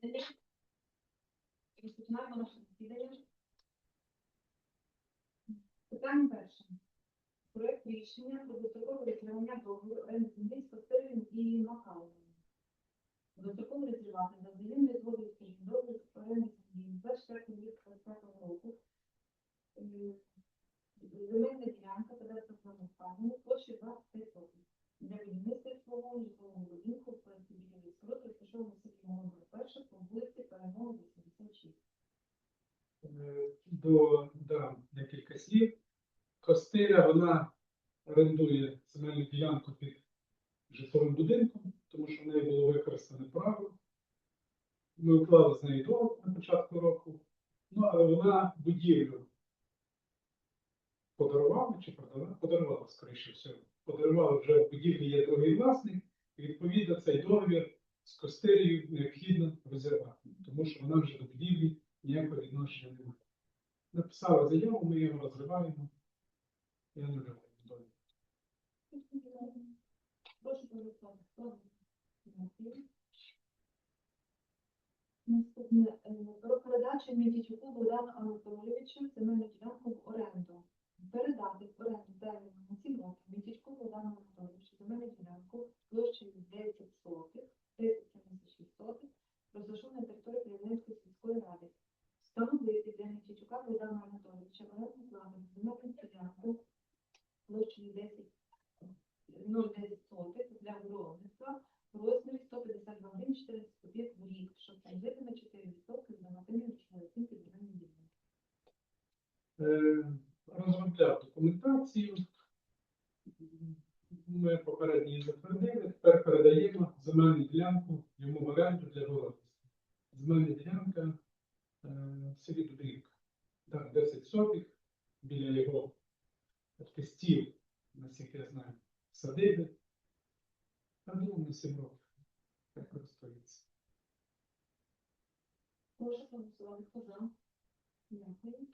засідання. Розпочинаємо наше засідання. Питання перше. Проєкт рішення про дострокове відкривання договору оренди землі з Костелем і Макаловим. Дострокове розривати за взаємною згодою з договір оренди землі з 24 лютого 2025 року. Е, Земельна ділянка кадастрового складу площі 25 років. Для будівництва житлового житлового будинку в проекті біля срок розташований в селі Молодого перше по вулиці Перемоги 86. Е, додам декілька слів. Костиля вона орендує земельну ділянку під житловим будинком, тому що в неї було використане право. Ми уклали з нею договір на початку року. Ну, але вона будівлю подарувала чи продала? Подарувала, скоріше всього. Подарувала вже в будівлі є другий власник, і відповідно цей договір з костелею необхідно розірвати, тому що вона вже до будівлі ніякого відношення не має. Написала заяву, ми його розриваємо. Я не живу. Наступне е, про Мітічуку Богдану Анатолійовичу земельну ділянку в оренду. Передати в оренду терміном на 7 років Мітічуку Богдану Анатолійовичу земельну ділянку площею 10 сотих, 1076 сотих, розташована на території Кремлівської сільської ради. Встановити для Мітічука Богдана Анатолійовича в оренду плану земельну ділянку площею 10 0,10 сотих для виробництва в розмірі 152 гривень 14 копійок в рік, що становити на 4% з нормативної грошової оцінки земельної ділянки. Е, Розробляв документацію. Ми попередньо її затвердили. Тепер передаємо земельну ділянку йому в оренду для городництва. Земельна ділянка е, в селі Дубрівка. Так, 10 сотих біля його тестів, наскільки я знаю, садиби. Там було на 7 років. Так користується. Прошу проголосувати. Дякую.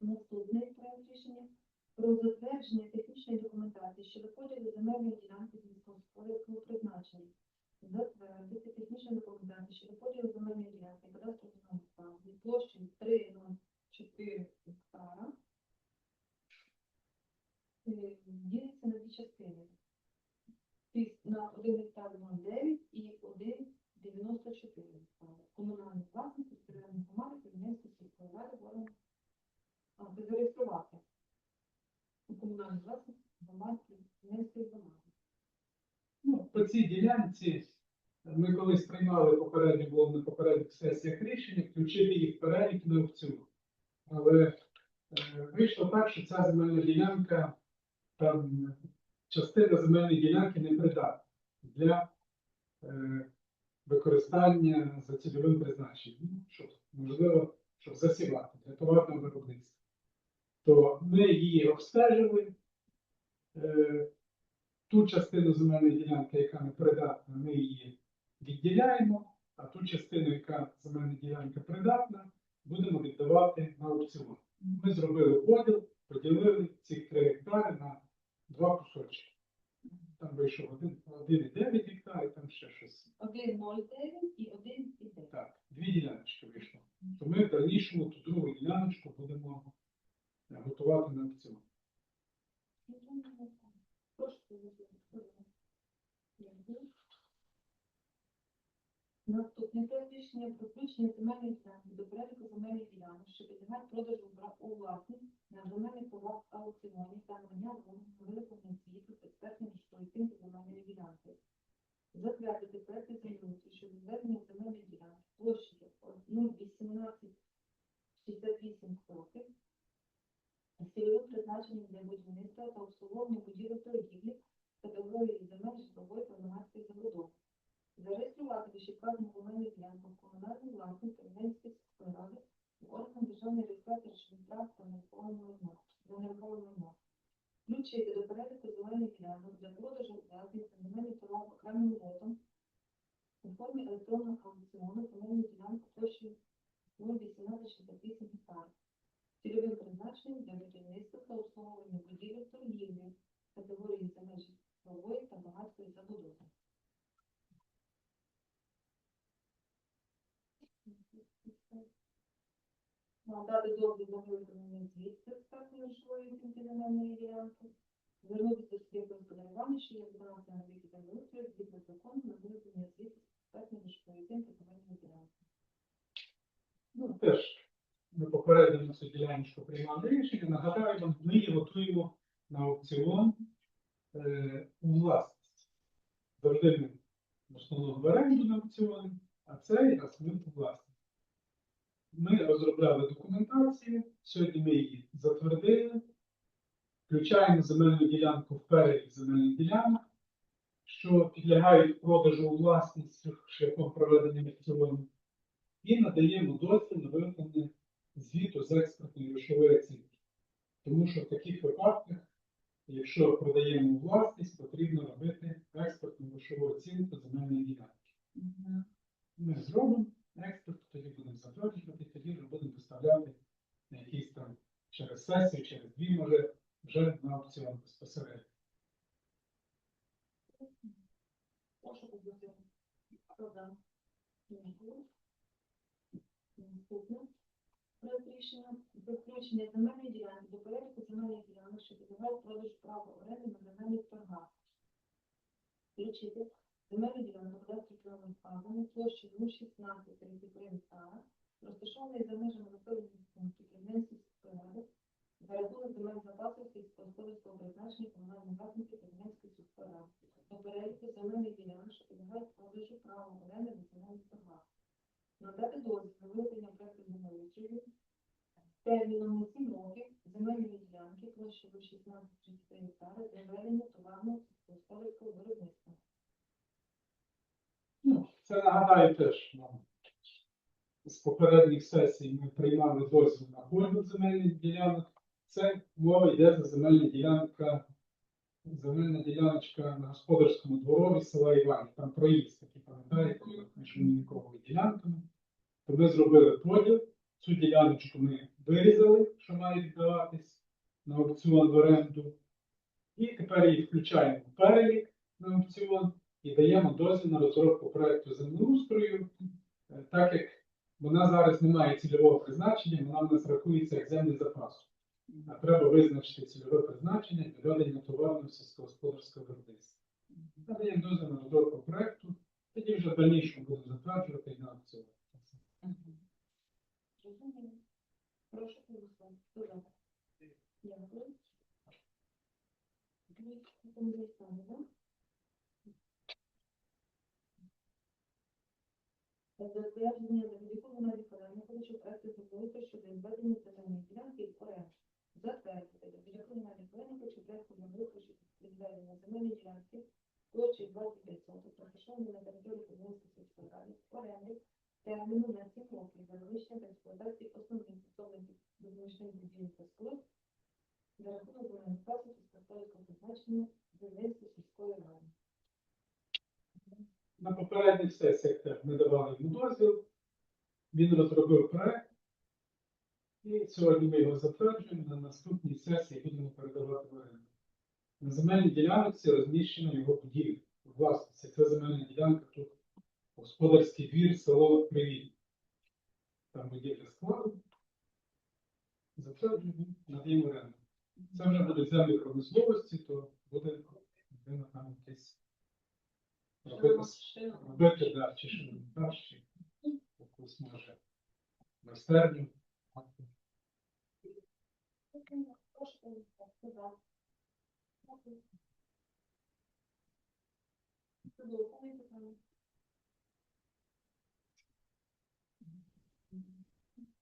Наступний проект рішення про затвердження технічної документації щодо поділу земельної ділянки сільськогосподарського призначення. Затвердити технічну документацію щодо поділу земельної ділянки кадастрового складу площею 3,04 гектара. Е, Ділиться на дві частини. На 1 гектар 0,9 і 1,94 гектара. Комунальні власності територіальної громади Кремлівської сільської ради ворога. А, зареєструвати. Комунальні власності громади Кремлівської громади. Ну, по цій ділянці ми колись приймали попередньо, було на попередніх сесіях рішення включити їх в перелік на аукціон. Але е, вийшло так, що ця земельна ділянка, там частина земельної ділянки не придатна для е, використання за цільовим призначенням. Ну, щоб, можливо, щоб засівати для товарного виробництва. То ми її обстежили. Е, ту частину земельної ділянки, яка не придатна, ми її відділяємо, а ту частину, яка земельна ділянка придатна, будемо віддавати на аукціон. Ми зробили поділ, поділили ці 3 гектари на два кусочки. Там вийшов один- 1,9 гектар, там ще щось. 1,09 і 1,9. Так, дві діляночки вийшло. То ми в дальнішому ту другу діляночку будемо готувати на аукціон. Наступне проект рішення про включення земельної ділянки до переліку земельних ділянок, що підлягають продажу у власність на земельних торгах аукціоні та надання вироблених звіту з експертними оцінки земельної ділянки. Затвердити проекти землеустрою щодо зведення земельної ділянки площею 0,1868 сотих з цільовим призначенням для будівництва та обслуговування будівель торгівлі категорії земель житлової та громадської забудови. Зареєструвати вищевказану земельну ділянку в комунальну власність Кремлівської сільської ради в орган державної реєстрації речових та нерухомого майна за нерухоме майно. Включити до переліку земельних ділянок для продажу власних та земельних товарів окремим лотом у формі електронного аукціону земельну ділянку площею 0,1868 гектар цільовим призначенням для будівництва та обслуговування будівель торгівлі категорії земель житлової та багатської забудови. Надати дозвіл на виготовлення звідси грошової оцінки земельної ділянки. Звернутися до суб'єкту господарювання, що є виконавцем робіт та виустрою, згідно закону на виготовлення звідси експертної грошової оцінки земельної ділянки. Ну, теж ми попередньо цю діляночку приймали рішення. Нагадаю ми її готуємо на аукціон е, у власність. Завжди ми в основному в оренду на аукціони, а цей ми у власність. Ми розробляли документацію, сьогодні ми її затвердили, включаємо земельну ділянку в перелік земельних ділянок, що підлягають продажу у власність шляхом проведення аукціону і надаємо дозвіл на виготовлення Тому що в таких випадках, якщо продаємо власність, потрібно робити експортну грошову оцінку земельної ділянки. Ми зробимо експорт, тоді будемо затверджувати, тоді вже будемо доставляти на якісь там через сесію, через дві, може, вже на аукціон безпосередньо. Прошу за? Проект рішення про включення земельної ділянки до переліку земельних ділянок, що підлягають продажу права оренди на земельних торгах. Включити земельну ділянку кадастрі номер вказаний площею 01633 гектара, розташований за межами населених пунктів Кремлянської сільської за рахунок земель запасу сільськогосподарського призначення комунальної власності Кремлянської сільської до переліку земельних ділянок, що підлягають продажу права оренди на земельних торгах. Надати дозвіл на виготовлення проекту землеустрою терміном на 7 років земельної ділянки площею 1633 гектари для ведення товарного сільськогосподарського виробництва. Ну, це нагадаю теж нам. З попередніх сесій ми приймали дозвіл на поділ земельних ділянок. Це мова йде за земельна ділянка, земельна діляночка на господарському дворові села Іванів. Там проїзд такий, пам'ятаєте, між мініковими ділянками. То ми зробили поділ. Цю діляночку ми вирізали, що має віддаватись на аукціон в оренду. І тепер її включаємо в перелік на аукціон і даємо дозвіл на розробку проекту землеустрою, е, так як вона зараз не має цільового призначення, вона в нас рахується як землі запасу. Треба визначити цільове призначення для ведення товарного сільськогосподарського виробництва. Надаємо дозвіл на розробку проекту, тоді вже в дальнішому затверджувати і на. Зрозуміло. Прошу. Дякую. Затвердження на закону щодо відведення ділянки в оренду. Затвердити завдяки на закону щодо відведення земельної ділянки площі 25 соток, розташованої на території Комунської сільської ради в оренду терміну на 7 років для вивищення та експлуатації основних підсобних допоміжних будівель та споруд за рахунок запасів сільськогосподарського призначення Зеленської сільської ради. На попередніх сесіях теж ми давали йому дозвіл, він розробив проект, і сьогодні ми його затверджуємо. На наступній сесії будемо передавати в оренду. На земельній ділянці розміщена його будівля. у Власності це земельна ділянка тут господарський двір, село Привіт. Там будівля складу. Затверджуємо, надаємо оренду. Це вже будуть землі промисловості, то буде людина там якесь робити робити, да, чи що монтаж, чи якусь може майстерню. Прошу голосувати. Хто за? Дякую. Чудово, повне питання.